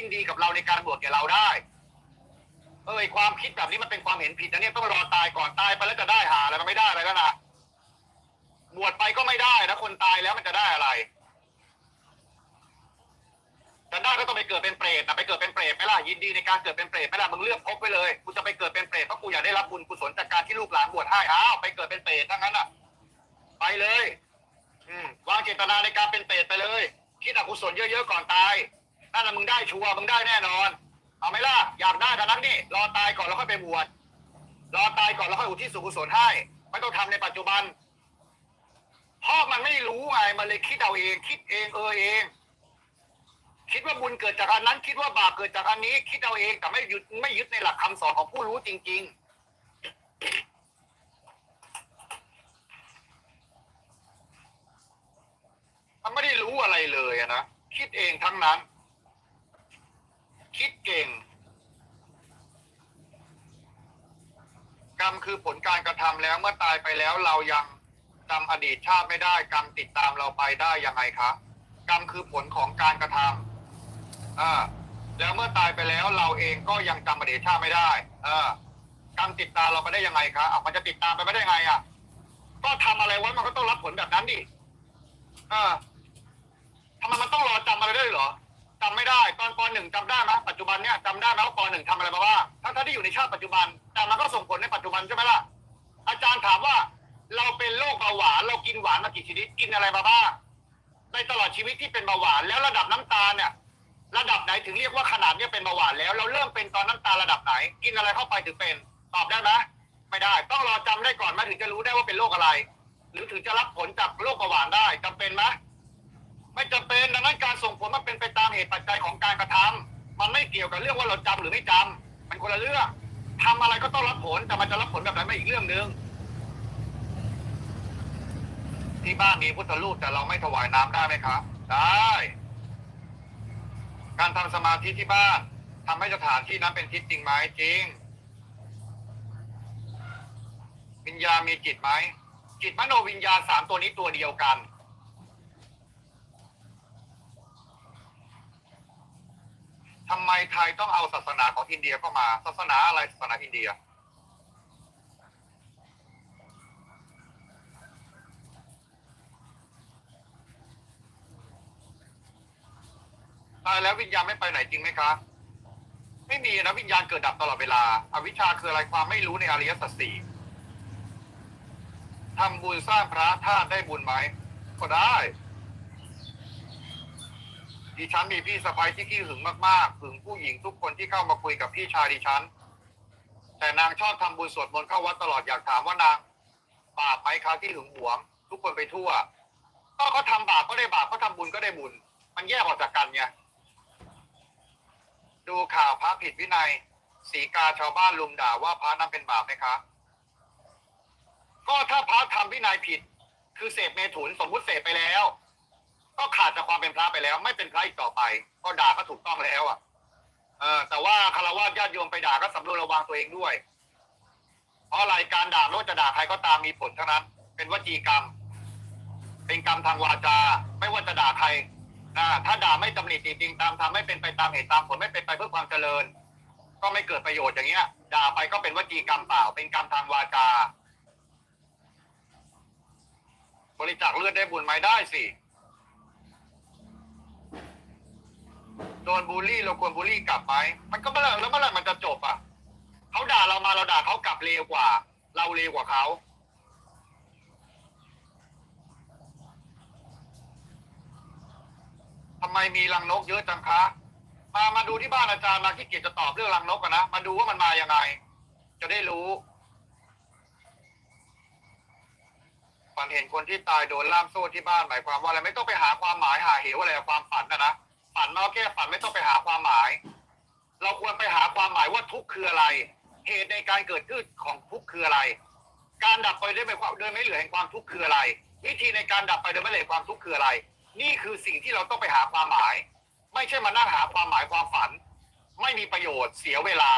ยินดีกับเราในการบวชแก่เราได้ เอ้ยความคิดแบบนี้มันเป็นความเห็นผิดนะเนี่ยต้องรอตายก่อนตายไปแล้วจะได้หาอะไรมันไม่ได้อะไรแล้วนะบวชไปก็ไม่ได้นะคนตายแล้วมันจะได้อะไรจะได้ก็ต้องไปเกิดเป็นเปรตนะไปเกิดเป็นเปรตไหมล่ะยินดีในการเกิดเป็นเปรตไหมล่ะมึงเลือกพกไปเลยกูจะไปเกิดเป็นเปรตเพราะกูอยากได้รับบุญกุศลจากการที่ลูกหลานบวชให้อ้าวไปเกิดเป็นเปรตทั้งนั้นอะ ไปเลย อืมวางเจตนาในการเป็นเปรตไปเลยคิดอกุศลเยอะๆก่อนตาย นั่นน่ะมึงได้ชัวร์มึงได้แน่นอน เอาไหมล่ะอยากได้กันนั้นนี่รอตายก่อนแล้วค่อยไปบวชรอตายก่อนแล้วค่อยอุทิศส่วนกุศลให้ไม่ต้องทำในปัจจุบันเพราะมันไม่รู้ไงมันเลยคิดเอาเอง คิดเองเออเอง คิดว่าบุญเกิดจากอันนั้น คิดว่าบาปเกิดจากอันนี้ คิดเอาเองแต่ไม่ยึดไม่ยึดในหลักคำสอนของผู้รู้จริง ๆมันไม่ได้รู้อะไรเลยนะ คิดเองทั้งนั้น คิดเก่ง กรรมคือผลการกระทำแล้วเมื่อตายไปแล้วเรายังจำอดีตชาติไม่ได้ กรรมติดตามเราไปได้ยังไงคะกรรมคือผลของการกระทำอ่าแล้วเมื่อตายไปแล้วเราเองก็ยังจำอดีตชาติไม่ได้อ่ากรรมติดตามเราไปได้ยังไงคะอะมันจะติดตามไปไม่ได้ยังไงอะก็ทำอะไรไว้มันก็ต้องรับผลแบบนั้นดิอ่า อนปหนึ่งจำได้ไหมปัจจุบันเนี่ยจำได้ไหมว่าปหนึ่งทำอะไรมาบ้างทั้งทั้งที่อยู่ในชาติปัจจุบัน แต่มันก็ส่งผลในปัจจุบันใช่ไหมล่ะอาจารย์ถามว่าเราเป็นโรคเบาหวานเรากินหวานมากี่ชนิดกินอะไรมาบ้างในตลอดชีวิตที่เป็นเบาหวานแล้วระดับน้ำตาลเนี่ยระดับไหนถึงเรียกว่าขนาดเนี้ยเป็นเบาหวานแล้ว เราเริ่มเป็นตอนน้ำตาลระดับไหน กินอะไรเข้าไปถึงเป็นตอบได้ไหมไม่ได้ ต้องรอจำได้ก่อนไหมถึงจะรู้ได้ว่าเป็นโรคอะไร หรือถึงจะรับผลจากโรคเบาหวานได้จำเป็นไหม ไม่จำเป็นดังนั้นการส่งผลมันเป็นไปตามเหตุปัจจัยของการกระทำมันไม่เกี่ยวกับเรื่องว่าเราจำหรือไม่จำมันคนละเรื่องทำอะไรก็ต้องรับผลแต่มันจะรับผลแบบไหนไม่อีกเรื่องหนึ่งที่บ้านมีพุทธรูปแต่เราไม่ถวายน้ำได้ไหมครับ ได้ การทำสมาธิที่บ้านทำให้สถานที่นั้นเป็นทิศจริงไหมจริงวิญญาณมีจิตไหมจิตมโนวิญญาณสามตัวนี้ตัวเดียวกัน ทำไมไทยต้องเอาศาสนาของอินเดียเข้ามา ศาสนาอะไรศาสนาอินเดีย ตายแล้ววิญญาณไม่ไปไหนจริงไหมคะ ไม่มีนะวิญญาณเกิดดับตลอดเวลาอาวิชชาคืออะไรความไม่รู้ในอริยสัจสี่ทำบุญสร้างพระธาตุได้บุญไหมก็ได้ ดิฉันมีพี่สะใภ้ที่ขี้หึงมากๆหึงผู้หญิงทุกคนที่เข้ามาคุยกับพี่ชายดิฉัน แต่นางชอบทำบุญสวดมนต์เข้าวัดตลอดอยากถามว่านางบาปไหมคะที่หึงหวง ทุกคนไปทั่ว ก็เขาทำบาปก็ได้บาปเขาทำบุญก็ได้บุญ มันแยกออกจากกันไงดูข่าวพระผิดวินัยสีกาชาวบ้านลุมด่าว่าพระนั้นเป็นบาปไหมคะ ก็ถ้าพระทำวินัยผิด คือเสพเมถุนสมมุติเสพไปแล้ว ก็ขาดจากความ เป็นพระไปแล้ว ไม่เป็นพระอีกต่อไปก็ด่าก็ถูกต้องแล้วอะเออแต่ว่าคารวะญาติโยมไปด่าก็สำรวจระวังตัวเองด้วย เพราะอะไรการด่าไม่ว่าจะด่าใครก็ตามมีผลทั้งนั้น เป็นวจีกรรม เป็นกรรมทางวาจา ไม่ว่าจะด่าใครนะถ้าด่าไม่ตำหนิจริงๆตามทำไม่เป็นไปตามเหตุตามผลไม่เป็นไปเพื่อความเจริญ ก็ไม่เกิดประโยชน์อย่างเงี้ย ด่าไปก็เป็นวจีกรรมเปล่า เป็นกรรมทางวาจา บริจาคเลือดได้บุญไหมได้สิ ดนบูลลี่เราควรบูลลี่กลับไหมมันก็ไม่แล้วแล้วเมื่อไหร่มันจะจบอะเขาด่าเรามาเราด่าเขากลับเลวกว่า เราเลวกว่าเขาทำไมมีรังนกเยอะจังคะ มามาดูที่บ้านอาจารย์มาที่เกียจจะตอบเรื่องรังนกกันนะ มาดูว่ามันมายังไง จะได้รู้ฝันเห็นคนที่ตายโดนล่ามโซ่ที่บ้านหมายความว่าอะไรไม่ต้องไปหาความหมายหาเหวอะไรกับความฝันนะนะ ฝันมาก็แก้ฝันไม่ต้องไปหาความหมาย เราควรไปหาความหมายว่าทุกข์คืออะไร เหตุในการเกิดขึ้นของทุกข์คืออะไร การดับไปไดยไม่ความเดินไม่เหลือแห่งความทุกข์คืออะไร วิธีในการดับไปเดินไม่เหลือแห่งความทุกข์คืออะไร นี่คือสิ่งที่เราต้องไปหาความหมาย ไม่ใช่มานั่งหาความหมายความฝัน ไม่มีประโยชน์เสียเวลา